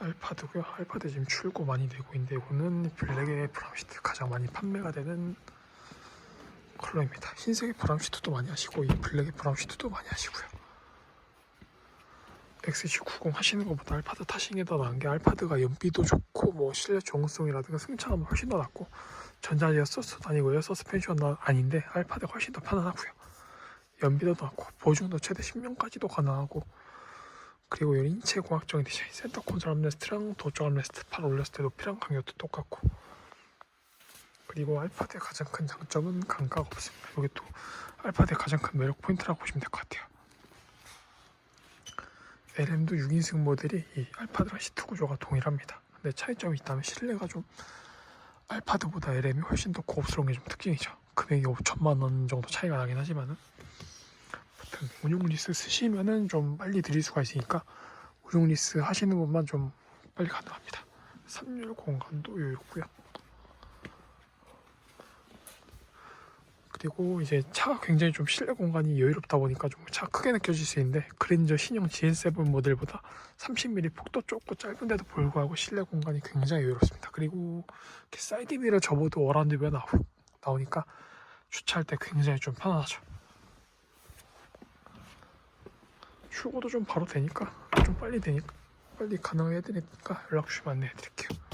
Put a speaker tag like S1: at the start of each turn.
S1: 알파드고요. 알파드 지금 출고 많이 되고 있는데 이거는 블랙의 브라운시트 가장 많이 판매가 되는 컬러입니다. 흰색의 브라운시트도 많이 하시고 이 블랙의 브라운시트도 많이 하시고요. XC90 하시는 것보다 알파드 타시는 게 더 나은 게 알파드가 연비도 좋고 뭐 실내 정성이라든가 승차감은 훨씬 더 낫고 전자제어 서스도 아니고요. 서스펜션도 아닌데 알파드가 훨씬 더 편안하고요. 연비도 낮고 보증도 최대 10년까지도 가능하고 그리고 이 인체 공학적인 디자인 센터 콘솔 암레스트랑 도쪽 암레스트 팔 올렸을 때 높이랑 간격도 똑같고 그리고 알파드의 가장 큰 장점은 감가가 없습니다. 이게 또 알파드의 가장 큰 매력 포인트라고 보시면 될 것 같아요. LM도 6인승 모델이 이 알파드랑 시트 구조가 동일합니다. 근데 차이점이 있다면 실내가 좀 알파드보다 LM이 훨씬 더 고급스러운 게 좀 특징이죠. 금액이 5천만 원 정도 차이가 나긴 하지만은 운용 리스 쓰시면은 좀 빨리 드릴 수가 있으니까 운용 리스 하시는 것만 좀 빨리 가능합니다. 3열 공간도 여유롭고요. 그리고 이제 차가 굉장히 좀 실내 공간이 여유롭다 보니까 좀 차 크게 느껴질 수 있는데 그랜저 신형 GN7 모델보다 30mm 폭도 좁고 짧은데도 불구하고 실내 공간이 굉장히 여유롭습니다. 그리고 이렇게 사이드 미러 접어도 어라운드 뷰 나오, 나오니까 주차할 때 굉장히 좀 편안하죠. 출고도 좀 바로 되니까 좀 빨리 되니까 빨리 가능하게 해드리니까 연락 주시면 안내해 드릴게요.